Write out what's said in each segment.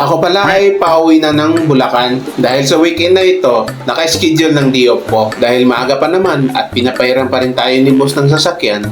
Ako pala ay pauwi na ng Bulacan dahil sa weekend na ito, naka-schedule ng day off ko dahil maaga pa naman at pinapairan pa rin tayo ni boss ng sasakyan.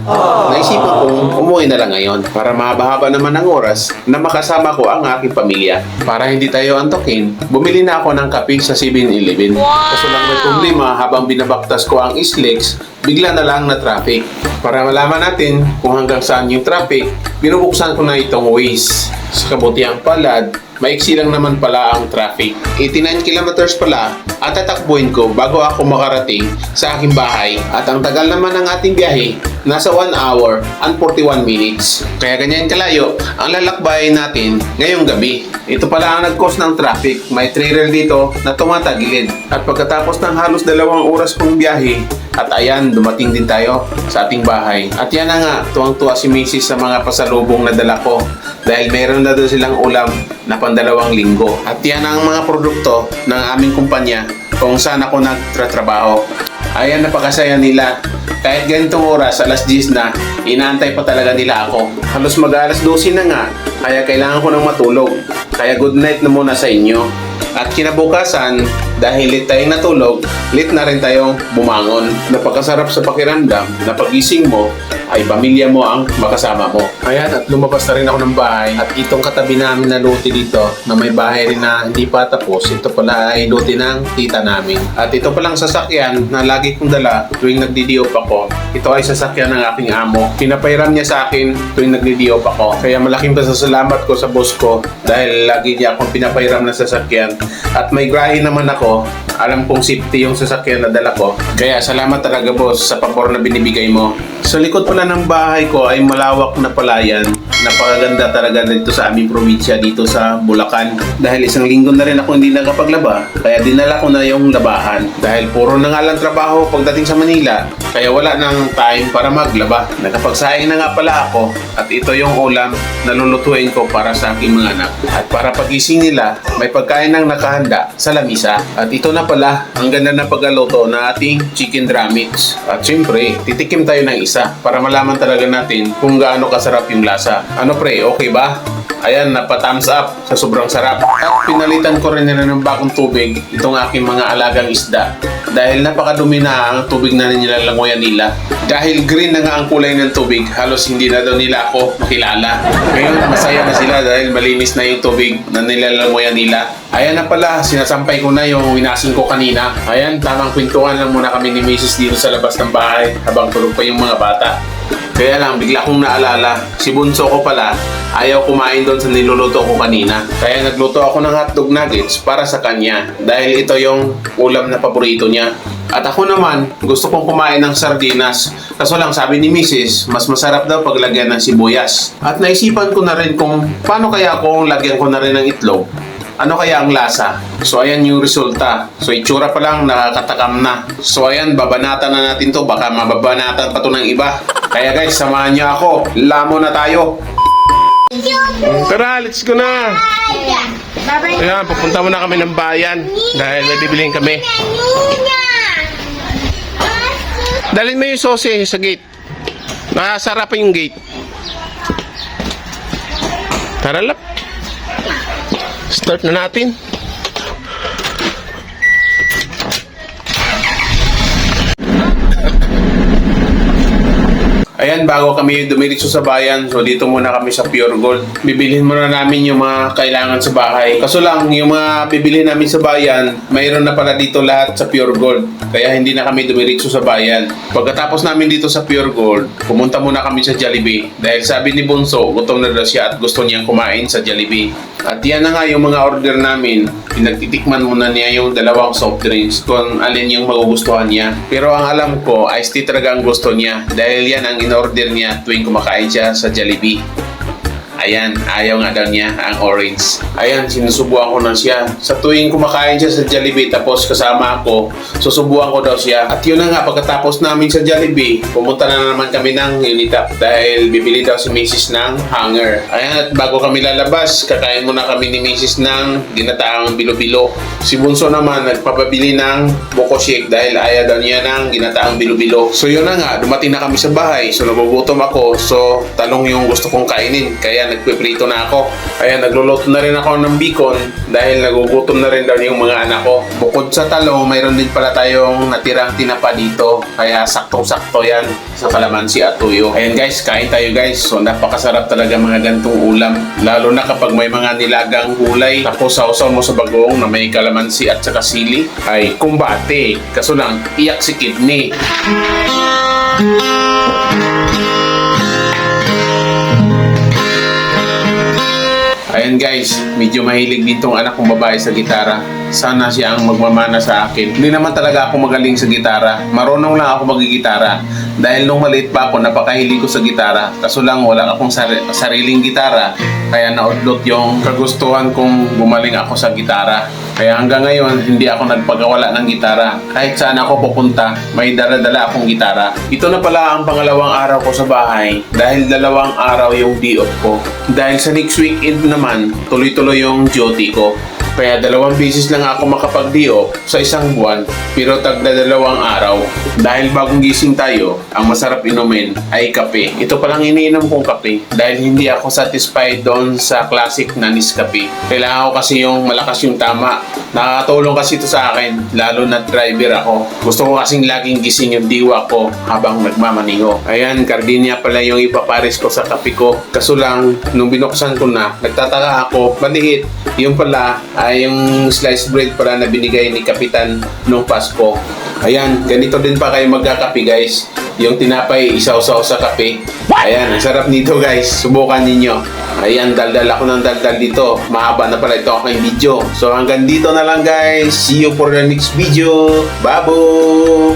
Naisipan kong umuwi na lang ngayon para mahaba-haba naman ang oras na makasama ko ang aking pamilya. Para hindi tayo antokin, bumili na ako ng kape sa 7-Eleven. Kaso lang may problema habang binabaktas ko ang islex, bigla na lang na traffic. Para malaman natin kung hanggang saan yung traffic, binubuksan ko na itong Waze. Sa kabutiang palad, maiksi lang naman pala ang traffic. 89 kilometers pala at tatakbuhin ko bago ako makarating sa aking bahay. At ang tagal naman ng ating biyahe, nasa 1 hour and 41 minutes. Kaya ganyan kalayo ang lalakbayin natin ngayong gabi. Ito pala ang nag-cause ng traffic. May trailer dito na tumatagilid. At pagkatapos ng halos dalawang oras kong biyahe, at ayan, dumating din tayo sa ating bahay. At yan na nga, tuwang-tuwa si Mrs. sa mga pasalubong na dala ko. Dahil meron na doon silang ulam na pandalawang linggo. At yan ang mga produkto ng aming kumpanya kung saan ako nagtratrabaho. Ayan, napakasaya nila. Kahit ganitong oras, alas 10 na, inaantay pa talaga nila ako. Halos mag-alas 12 na nga, kaya kailangan ko ng matulog. Kaya good night na muna sa inyo. At kinabukasan, dahil late tayong natulog, late na rin tayong bumangon. Napakasarap sa pakiramdam na pagising mo ay pamilya mo ang makasama mo. Ayan, at lumabas na rin ako ng bahay. At itong katabi namin na luti dito, na may bahay rin na hindi pa tapos, ito pala ay luti ng tita namin. At ito palang sasakyan na lagi kong dala tuwing nagdidiop ako. Ito ay sasakyan ng aking amo. Pinapairam niya sa akin tuwing nagdidiop ako. Kaya malaking pasasalamat ko sa boss ko dahil lagi niya akong pinapairam na sasakyan. At may grahe naman ako. Alam kong safety yung sasakyan na dala ko. Kaya salamat talaga boss sa pabor na binibigay mo. Sa likod pala ng bahay ko ay malawak na palayan. Napakaganda talaga dito sa aming probinsya dito sa Bulacan. Dahil isang linggo na rin ako hindi nakapaglaba, kaya dinala ko na yung labahan. Dahil puro na nga lang trabaho pagdating sa Manila, kaya wala nang time para maglaba. Nakapagsaing na nga pala ako at ito yung ulam na lulutuin ko para sa aking mga anak. At para pagising nila, may pagkain nang nakahanda sa lamisa. At ito na pala ang ganda na pagkaluto na ating chicken drummets. At syempre, titikim tayo ng isa para malaman talaga natin kung gaano kasarap yung lasa. Ano pre, okay ba? Ayan, napa-thumbs up sa sobrang sarap. At pinalitan ko rin na ng bagong tubig itong aking mga alagang isda. Dahil napakadumi na ang tubig na nilalangoyan nila. Dahil green na nga ang kulay ng tubig, halos hindi na daw nila ako makilala. Ngayon, masaya na sila dahil malinis na yung tubig na nilalangoyan nila. Ayan na pala, sinasampay ko na yung winasin ko kanina. Ayan, tamang kwentuhan lang muna kami ni Mrs. dito sa labas ng bahay habang tulog pa yung mga bata. Kaya lang, bigla kong naalala, si Bunso ko pala, ayaw kumain doon sa niluluto ko kanina. Kaya nagluto ako ng hotdog nuggets para sa kanya dahil ito yung ulam na paborito niya. At ako naman, gusto kong kumain ng sardinas. Kaso lang sabi ni Mrs., mas masarap daw paglagyan ng sibuyas. At naisipan ko na rin kung paano kaya kung lagyan ko na rin ng itlog. Ano kaya ang lasa? So ayan yung resulta. So itsura pa lang nakakatakam na. So ayan, babanatan na natin to. Baka mababanatan pa to ng iba. Kaya guys, samahan niyo ako. Lamo na tayo. Tara, let's go na. Bye-bye. Ayan, pupunta muna kami ng bayan. Dahil may bibiliin kami. Dalhin mo yung sose sa gate. Nakasara pa yung gate. Tara lap. Start na natin. Ayan, bago kami dumiritso sa bayan, so dito muna kami sa Pure Gold. Bibilhin muna namin yung mga kailangan sa bahay. Kaso lang, yung mga bibilhin namin sa bayan, mayroon na pala dito lahat sa Pure Gold. Kaya hindi na kami dumiritso sa bayan. Pagkatapos namin dito sa Pure Gold, pumunta muna kami sa Jollibee. Dahil sabi ni Bunso, gutom na daw siya at gusto niyang kumain sa Jollibee. At yan na nga yung mga order namin. Pinagtitikman muna niya yung dalawang soft drinks kung alin yung magugustuhan niya. Pero ang alam ko, iced tea talaga ang gusto niya. Dahil yan ang in-order niya tuwing kumakain siya sa Jollibee. Ayan, ayaw nga daw niya ang orange. Ayan, sinusubuan ko na siya. Sa tuwing kumakain siya sa Jollibee, tapos kasama ako, susubuan ko daw siya. At yun na nga, pagkatapos namin sa Jollibee, pumunta na naman kami ng Unitap dahil bibili daw si Mrs. ng hanger. Ayan, at bago kami lalabas, kakain muna kami ni Mrs. ng ginataang bilo-bilo. Si Bunso naman, nagpapabili ng Boko Shake dahil ayaw daw niya ng ginataang bilo-bilo. So yun na nga, dumating na kami sa bahay. So nagugutom ako. So talong yung gusto kong kainin. Kaya Ayan, nagpiprito na ako. Ayan, nagluluto na rin ako ng bacon dahil nagugutom na rin daw yung mga anak ko. Bukod sa talo, mayroon din pala tayong natirang tinapa dito. Kaya saktong-sakto yan sa kalamansi at tuyo. Ayan guys, kain tayo guys. So napakasarap talaga mga gantong ulam. Lalo na kapag may mga nilagang gulay. Tapos sausaw mo sa bagoong na may kalamansi at saka sili. Ay, kumbate. Kaso lang, iyak si kidney. Ayan guys, medyo mahilig ditong anak kong babae sa gitara. Sana siya ang magmamana sa akin. Hindi naman talaga ako magaling sa gitara. Marunong lang ako magigitara. Dahil nung maliit pa ako, napakahilig ko sa gitara. Kaso lang wala akong sari- sariling gitara. Kaya naudlot yung kagustuhan kong gumaling ako sa gitara. Kaya hanggang ngayon, hindi ako nagpagawala ng gitara. Kahit saan ako pupunta, may dala-dala akong gitara. Ito na pala ang pangalawang araw ko sa bahay dahil dalawang araw yung day off ko. Dahil sa next weekend naman, tuloy-tuloy yung duty ko. Kaya dalawang beses lang ako makapag-day off sa isang buwan pero tagda dalawang araw. Dahil bagong gising tayo, ang masarap inumin ay kape. Ito palang iniinom kong kape dahil hindi ako satisfied doon sa classic na Nescafe. Kailangan ko kasi yung malakas yung tama. Nakakatulong kasi ito sa akin, lalo na driver ako. Gusto ko kasing laging gising yung diwa ko habang nagmamaniho. Ayan, gardenia pala yung ipapares ko sa kape ko. Kaso lang, nung binuksan ko na, nagtataka ako, maliit. Yung pala ay yung sliced bread pala na binigay ni Kapitan nung Pasko. Ayan, ganito din pa kayo magkakape guys. Yung tinapay, isaw-saw sa kape. Ayan, ang sarap nito guys. Subukan ninyo. Ayan, daldal ako ng daldal dito. Mahaba na pala ito aking video. So hanggang dito na lang guys. See you for the next video. Babo!